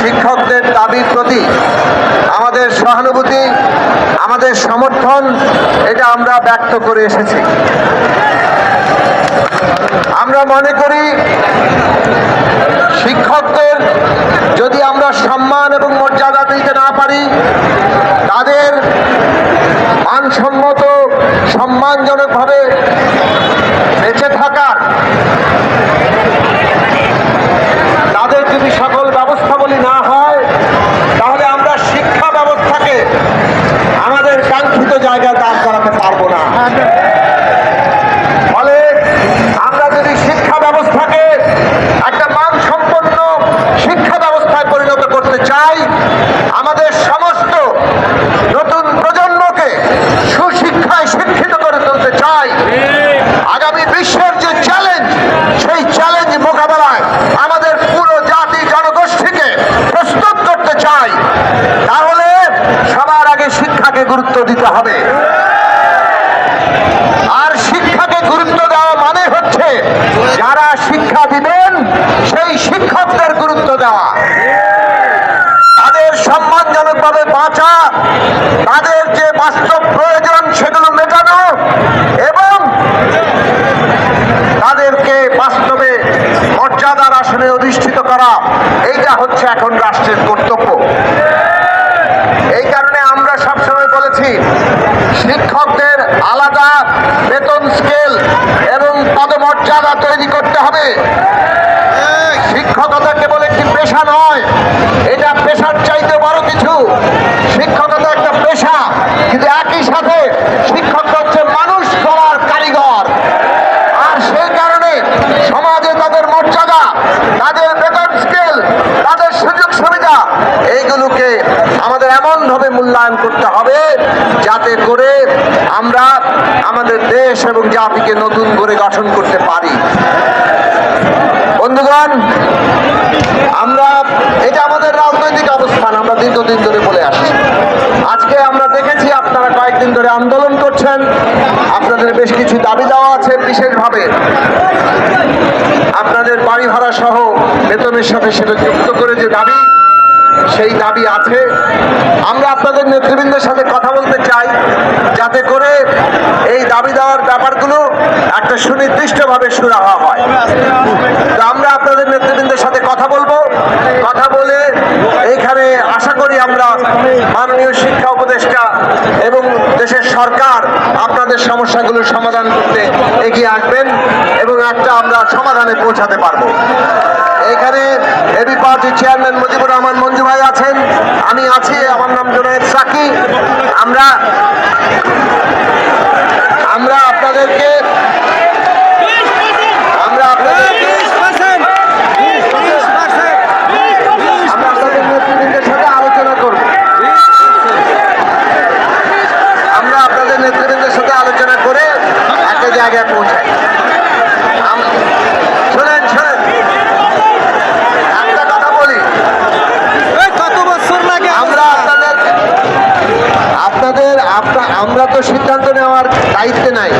শিক্ষকদের দাবির প্রতি আমাদের সহানুভূতি, আমাদের সমর্থন, এটা আমরা ব্যক্ত করে এসেছি। আমরা মনে করি শিক্ষকদের যদি আমরা সম্মান এবং মর্যাদা দিতে না পারি, তাদের মানসম্মত, সম্মানজনকভাবে বেঁচে থাকার তাদের যদি সকল ব্যবস্থাবলী না হয় তাহলে আমরা শিক্ষা ব্যবস্থাকে আমাদের কাঙ্ক্ষিত জায়গায় দাঁড় করাতে পারব না। নতুন প্রজন্মকে সুশিক্ষায় শিক্ষিত করে তুলতে চাই, আগামী বিশ্বের যে চ্যালেঞ্জ সেই চ্যালেঞ্জ মোকাবেলায় আমাদের পুরো জাতি জনগোষ্ঠীকে প্রস্তুত করতে চাই। গুরুত্ব দিতে হবে। আর শিক্ষাকে গুরুত্ব দেওয়া মানে হচ্ছে যারা শিক্ষা দিবেন, সেই শিক্ষকদের গুরুত্ব দেওয়া। তাদের সম্মানজনকভাবে বাঁচা, তাদের যে বাস্তব প্রয়োজন সেগুলো মেটানো এবং তাদেরকে বাস্তবে মর্যাদার আসনে অধিষ্ঠিত করা, এইটা হচ্ছে এখন রাষ্ট্রের কর্তব্য এই কারণে আমরা সবসময় বলেছি শিক্ষকদের আলাদা বেতন স্কেল এবং পদমর্যাদা তৈরি করতে হবে। শিক্ষকতা কেবল একটি পেশা নয় এটা পেশার চাইতে বড় কিছু শিক্ষকতা একটা পেশা কিন্তু একই সাথে শিক্ষক হচ্ছে মানুষ করার কারিগর আর সেই কারণে সমাজে তাদের মর্যাদা তাদের বেতন স্কেল তাদের সুযোগ সুবিধা এইগুলোকে আমাদের মূল্যায়ন করতে হবে যাতে করে আমরা আমাদের দেশ এবং জাতিকে নতুন করে গঠন করতে পারি। বন্ধুগণ, আমরা, এটা আমাদের রাজনৈতিক অবস্থান, আমরা দীর্ঘদিন ধরে বলে আসছি। আজকে আমরা দেখেছি আপনারা কয়েকদিন ধরে আন্দোলন করছেন, আপনাদের বেশ কিছু দাবি দেওয়া আছে বিশেষভাবে। আপনাদের বাড়ি ভাড়া সহ বেতনের সাথে সেটা যুক্ত করে যে দাবি সেই দাবি আছে। আমরা আপনাদের নেতৃবৃন্দের সাথে কথা বলতে চাই, যাতে করে এই দাবি দেওয়ার ব্যাপারগুলো একটা সুনির্দিষ্টভাবে সুরাহা হয়। তো আমরা আপনাদের নেতৃবৃন্দের সাথে কথা বলব। কথা বলে এইখানে আশা করি আমরা মাননীয় শিক্ষা উপদেষ্টা এবং দেশের সরকার আপনাদের সমস্যাগুলোর সমাধান করতে এগিয়ে আসবেন এবং একটা আমরা সমাধানে পৌঁছাতে পারব। এখানে এবি পার্টির চেয়ারম্যান মুজিবুর রহমান মঞ্জু ভাই আছেন। আমি আছি, আমার নাম জোনায়দ সাকি। আমরা আমরা আপনাদেরকে আমরা আপনাদেরকে আমরা আপনাদের নেতৃবৃন্দের সাথে আলোচনা করব আমরা আপনাদের নেতৃবৃন্দের সাথে আলোচনা করে একটা জায়গায় পৌঁছাই আম- শোনেন শোনেন একটা কথা বলি কত বছর লাগে আমরা আপনাদের আপনাদের আপনা আমরা তো সিদ্ধান্ত নেওয়ার দায়িত্বে নাই।